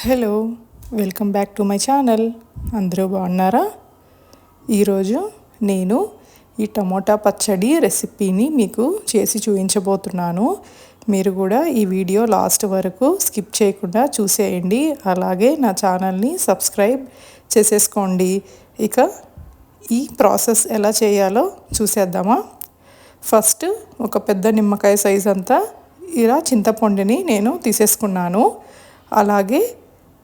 Hello welcome back to my channel. అందరూ బాగున్నారా? ఈరోజు నేను ఈ టమోటా పచ్చడి రెసిపీని మీకు చేసి చూపించబోతున్నాను. మీరు కూడా ఈ వీడియో లాస్ట్ వరకు స్కిప్ చేయకుండా చూసేయండి. అలాగే నా ఛానల్ని సబ్స్క్రైబ్ చేసేసుకోండి. ఇక ఈ ప్రాసెస్ ఎలా చేయాలో చూసేద్దామా? ఫస్ట్ ఒక పెద్ద నిమ్మకాయ సైజ్ అంతా ఇలా చింతపండుని నేను తీసేసుకున్నాను. అలాగే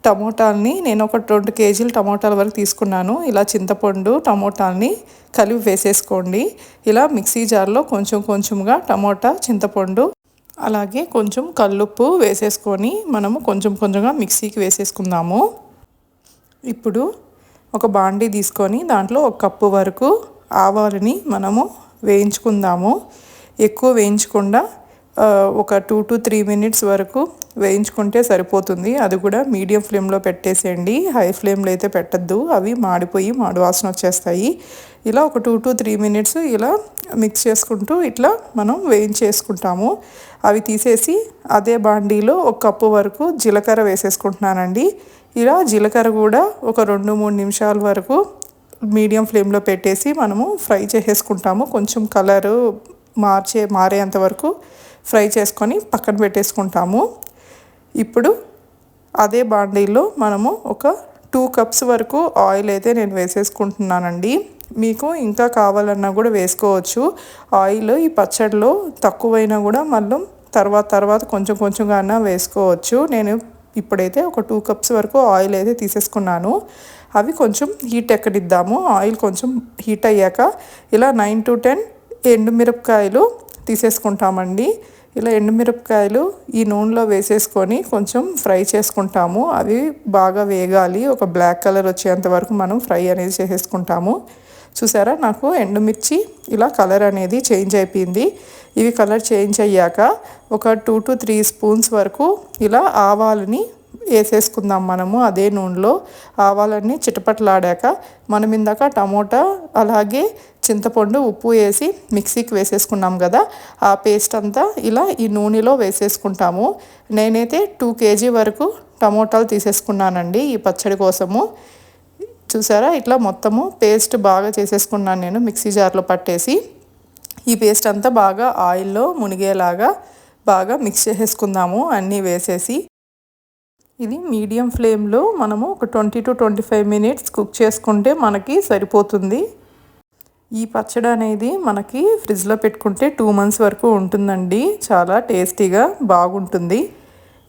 టమోటాలని నేను ఒక రెండు కేజీలు టమోటాల వరకు తీసుకున్నాను. ఇలా చింతపండు టమోటాలని కలిపి వేసేసుకోండి. ఇలా మిక్సీ జార్లో కొంచెం కొంచెంగా టమోటా చింతపండు అలాగే కొంచెం కల్లుప్పు వేసేసుకొని మనము కొంచెం కొంచెంగా మిక్సీకి వేసేసుకుందాము. ఇప్పుడు ఒక బాండీ తీసుకొని దాంట్లో ఒక కప్పు వరకు ఆవాలని మనము వేయించుకుందాము. ఎక్కువ వేయించకుండా ఒక టూ టు త్రీ మినిట్స్ వరకు వేయించుకుంటే సరిపోతుంది. అది కూడా మీడియం ఫ్లేమ్లో పెట్టేసేయండి. హై ఫ్లేమ్లో అయితే పెట్టద్దు. అవి మాడిపోయి మాడు వాసన వచ్చేస్తాయి. ఇలా ఒక టూ టు త్రీ మినిట్స్ ఇలా మిక్స్ చేసుకుంటూ ఇట్లా మనం వేయించేసుకుంటాము. అవి తీసేసి అదే బాండీలో ఒక కప్పు వరకు జీలకర్ర వేసేసుకుంటున్నానండి. ఇలా జీలకర్ర కూడా ఒక రెండు మూడు నిమిషాల వరకు మీడియం ఫ్లేమ్లో పెట్టేసి మనము ఫ్రై చేసేసుకుంటాము. కొంచెం కలరు మార్చే మారేంత వరకు ఫ్రై చేసుకొని పక్కన పెట్టేసుకుంటాము. ఇప్పుడు అదే బాండీలో మనము ఒక టూ కప్స్ వరకు ఆయిల్ అయితే నేను వేసేసుకుంటున్నానండి. మీకు ఇంకా కావాలన్నా కూడా వేసుకోవచ్చు. ఆయిల్ ఈ పచ్చడిలో తక్కువైనా కూడా మళ్ళీ తర్వాత తర్వాత కొంచెం కొంచెంగా అన్నా వేసుకోవచ్చు. నేను ఇప్పుడైతే ఒక టూ కప్స్ వరకు ఆయిల్ అయితే తీసేసుకున్నాను. అవి కొంచెం హీట్ ఎక్కడిద్దాము ఆయిల్ కొంచెం హీట్ అయ్యాక ఇలా నైన్ టు టెన్ ఎండుమిరపకాయలు తీసేసుకుంటామండి. ఇలా ఎండుమిరపకాయలు ఈ నూనెలో వేసేసుకొని కొంచెం ఫ్రై చేసుకుంటాము. అవి బాగా వేగాలి. ఒక బ్లాక్ కలర్ వచ్చేంత వరకు మనం ఫ్రై అనేది చేసేసుకుంటాము. చూసారా? నాకు ఎండుమిర్చి ఇలా కలర్ అనేది చేంజ్ అయిపోయింది. ఇవి కలర్ చేంజ్ అయ్యాక ఒక టూ టు త్రీ స్పూన్స్ వరకు ఇలా ఆవాలని వేసేసుకుందాం మనము అదే నూనెలో. ఆవాలన్నీ చిటపట్లాడాక మనం ఇందాక టమోటా అలాగే చింతపండు ఉప్పు వేసి మిక్సీకి వేసేసుకున్నాం కదా. ఆ పేస్ట్ అంతా ఇలా ఈ నూనెలో వేసేసుకుంటాము. నేనైతే టూ కేజీ వరకు టమోటాలు తీసేసుకున్నానండి ఈ పచ్చడి కోసము. చూసారా? ఇట్లా మొత్తము పేస్ట్ బాగా చేసేసుకున్నాను నేను మిక్సీ జార్లో పట్టేసి. ఈ పేస్ట్ అంతా బాగా ఆయిల్లో మునిగేలాగా బాగా మిక్స్ చేసేసుకుందాము అన్నీ వేసేసి. ఇది మీడియం ఫ్లేమ్లో మనము ఒక twenty to twenty five minutes cook చేసుకుంటే మనకి సరిపోతుంది. ఈ పచ్చడి అనేది మనకి ఫ్రిడ్జ్లో పెట్టుకుంటే టూ మంత్స్ వరకు ఉంటుందండి. చాలా టేస్టీగా బాగుంటుంది.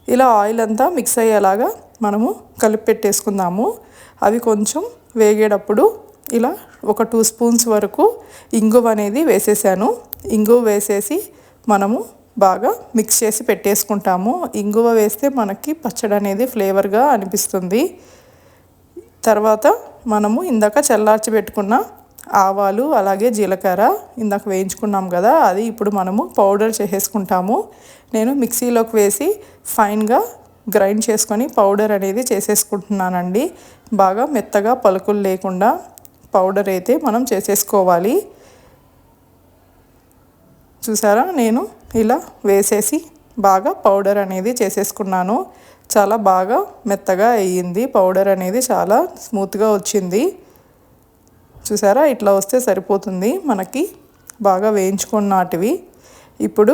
ఇలా ఆయిల్ అంతా మిక్స్ అయ్యేలాగా మనము కలిపి పెట్టేసుకుందాము. అవి కొంచెం వేగేటప్పుడు ఇలా ఒక టూ స్పూన్స్ వరకు ఇంగువ అనేది వేసేసాను. ఇంగువ వేసేసి మనము బాగా మిక్స్ చేసి పెట్టేసుకుంటాము. ఇంగువ వేస్తే మనకి పచ్చడి అనేది ఫ్లేవర్గా అనిపిస్తుంది. తర్వాత మనము ఇందాక చల్లార్చి పెట్టుకున్న ఆవాలు అలాగే జీలకర్ర ఇందాక వేయించుకున్నాం కదా అది ఇప్పుడు మనము పౌడర్ చేసేసుకుంటాము. నేను మిక్సీలోకి వేసి ఫైన్గా గ్రైండ్ చేసుకొని పౌడర్ అనేది చేసేసుకుంటున్నానండి. బాగా మెత్తగా పలుకులు లేకుండా పౌడర్ అయితే మనం చేసేసుకోవాలి. చూసారా? నేను ఇలా వేసేసి బాగా పౌడర్ అనేది చేసేసుకున్నాను. చాలా బాగా మెత్తగా అయ్యింది. పౌడర్ అనేది చాలా స్మూత్గా వచ్చింది. చూసారా? ఇట్లా వస్తే సరిపోతుంది. మనకి బాగా వేయించుకున్నటివి ఇప్పుడు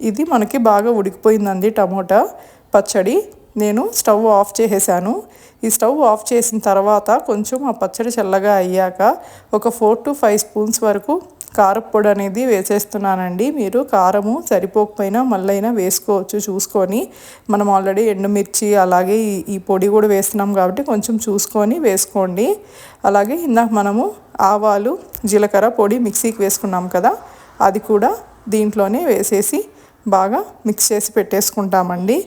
ఇది మనకి బాగా ఉడికిపోయిందండి టమోటా పచ్చడి. నేను స్టవ్ ఆఫ్ చేసేసాను. ఈ స్టవ్ ఆఫ్ చేసిన తర్వాత కొంచెం ఆ పచ్చడి చల్లగా అయ్యాక ఒక ఫోర్ టు ఫైవ్ స్పూన్స్ వరకు కారపొడి అనేది వేసేస్తున్నానండి. మీరు కారము సరిపోకపోయినా మళ్ళైనా వేసుకోవచ్చు చూసుకొని. మనం ఆల్రెడీ ఎండుమిర్చి అలాగే ఈ పొడి కూడా వేస్తున్నాం కాబట్టి కొంచెం చూసుకొని వేసుకోండి. అలాగే ఇందాక మనము ఆవాలు జీలకర్ర పొడి మిక్సీకి వేసుకున్నాం కదా అది కూడా దీంట్లోనే వేసేసి బాగా మిక్స్ చేసి పెట్టేసుకుంటామండి.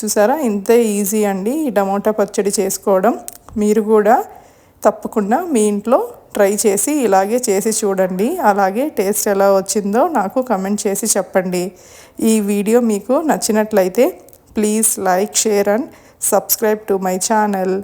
చూసారా? ఇంతే ఈజీ అండి ఈ టమోటా పచ్చడి చేసుకోవడం. మీరు కూడా తప్పకుండా మీ ఇంట్లో ట్రై చేసి ఇలాగే చేసి చూడండి. అలాగే టేస్ట్ ఎలా వచ్చిందో నాకు కమెంట్ చేసి చెప్పండి. ఈ వీడియో మీకు నచ్చినట్లయితే please like share and subscribe to my channel.